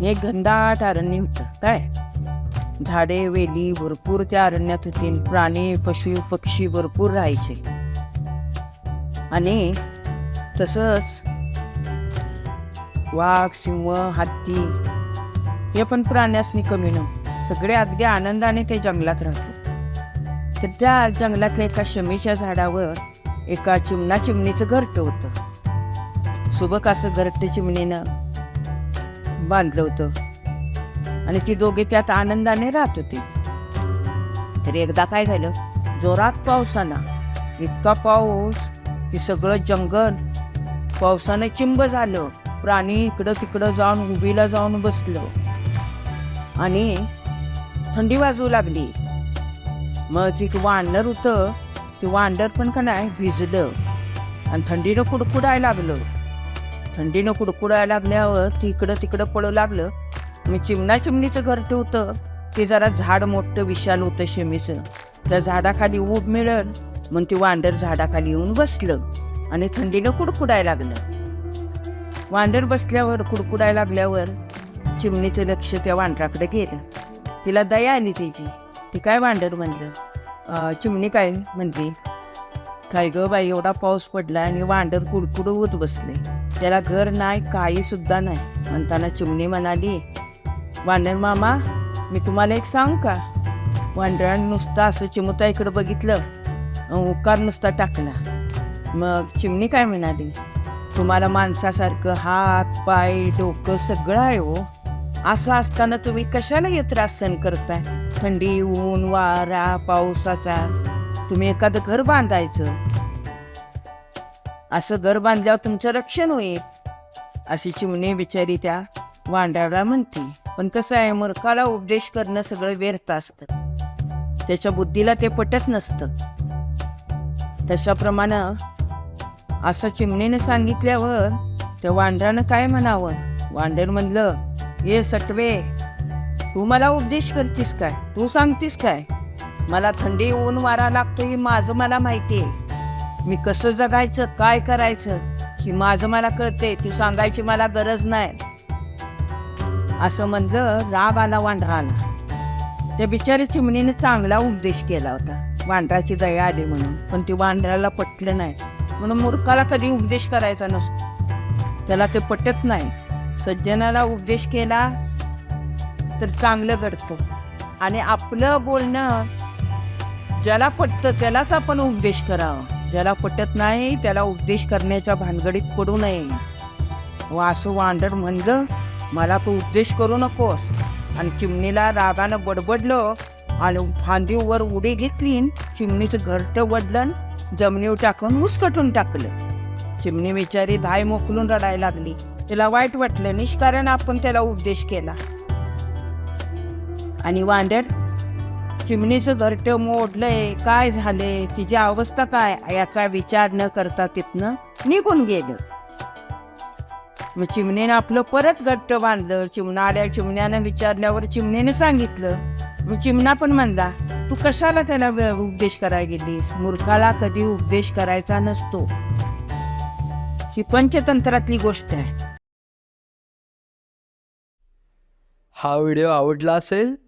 हे घनदाट अरण्य होतं काय? झाडे वेली भरपूर त्या अरण्यात होती प्राणी पशु पक्षी भरपूर राहायचे. आणि तसंच वाघ सिंह हत्ती हे पण प्राण्यासनी कमी नव्हतं. सगळे अगदी आनंदाने ते जंगलात राहतो. तर त्या जंगलातल्या एका शमीच्या झाडावर एका चिमणा चिमणीचं घरटं होतं. सुबक असं घरटं चिमणीनं बांधलं होतं. आणि ती दोघे त्यात आनंदाने राहत होती. तर एकदा काय झालं? जोरात पाऊस आला. इतका पाऊस की सगळं जंगल. पावसानं चिंब झालं. प्राणी इकडं तिकडं जाऊन उभीला जाऊन बसलं. आणि थंडी वाजू लागली. मग ती वांडर होतं. ते वांडर पण का नाही भिजलं. आणि थंडीनं कुडकुडायला लागलं. थंडीनं कुडकुडायला लागल्यावर ती इकडं तिकडं पडू लागलं. मी चिमणा चिमणीचं घर ठेवतं. ते जरा झाड मोठं विशाल होतं शेमीचं. त्या झाडाखाली ऊब मिळल मग ते वांडर झाडाखाली येऊन बसलं आणि थंडीनं कुडकुडायला लागलं. वांडर बसल्यावर कुडकुडायला लागल्यावर चिमणीचं लक्ष त्या वांडराकडे गेलं. तिला दया आली त्याची ती काय वांडर म्हणलं? चिमणी काय म्हणली? काय गं बाई एवढा पाऊस पडला आणि वांडर कुडकुडवत बसले. त्याला घर नाही काही सुद्धा नाही. म्हणताना चिमणी म्हणाली वानर मामा मी तुम्हाला एक सांग का? वांडरानं नुसतं असं चिमुताईकडे बघितलं उकार नुसता टाकला. मग चिमणी काय म्हणाली? तुम्हाला माणसासारखं हात पाय डोकं सगळं आहे हो. असं असताना तुम्ही कशाला हे त्रास सहन करताय? थंडी ऊन वारा पावसाचा. तुम्ही एखादं घर बांधायचं असं घर बांधल्यावर तुमचं रक्षण होईल. अशी चिमणी बिचारी त्या वांड्याला म्हणते पण कसं आहे मूर्खाला उपदेश करणं सगळं व्यर्थ असतं. त्याच्या बुद्धीला ते पटत नसतं. तशाप्रमाणे असं चिमणीनं सांगितल्यावर त्या वांडरानं काय म्हणावं? वांडर म्हणलं ये सटवे तू मला उपदेश करतीस काय? तू सांगतीस काय? मला थंडी ऊन वारा लागतो हे माझं मला माहिती आहे. मी कसं जगायचं काय करायचं ही माझं मला कळते ती सांगायची मला गरज नाही. असं म्हणलं राग आला वांढराला त्या बिचारी चिमणीने चांगला उपदेश केला होता. वांढराची दया आली म्हणून पण ती वांढराला पटलं नाही. म्हणून मूर्खाला कधी उपदेश करायचा नसतो. त्याला ते पटत नाही. सज्जनाला उपदेश केला तर चांगलं घडतं. आणि आपलं बोलणं ज्याला पटतं त्यालाच आपण उपदेश करावा. ज्याला पटत नाही त्याला उपदेश करण्याच्या भानगडीत पडू नये. व असं वांडर म्हणलं मला तू उपदेश करू नकोस. आणि चिमणीला रागानं बडबडलं आणि फांदीवर उडी घेतली चिमणीचं घरटं वडलं जमिनीवर टाकून उसकटून टाकलं. चिमणी बिचारी धाय मोकलून रडायला लागली. तिला वाईट वाटलं निष्कारण आपण त्याला उपदेश केला. आणि वांडर चिमणीचं घरटं मोडलंय. काय झालंय? तिची अवस्था काय? याचा विचार न करता तिथनं निघून गेलं. मग चिमणीनं आपलं परत घट्ट बांधलं. चिमणाड्या चिमण्यानं विचारल्यावर चिमणीने सांगितलं. मग चिमणा पण म्हणला तू कशाला त्याला उपदेश करायला गेलीस? मूर्खाला कधी उपदेश करायचा नसतो. ही पंचतंत्रातली गोष्ट आहे. हा व्हिडिओ आवडला असेल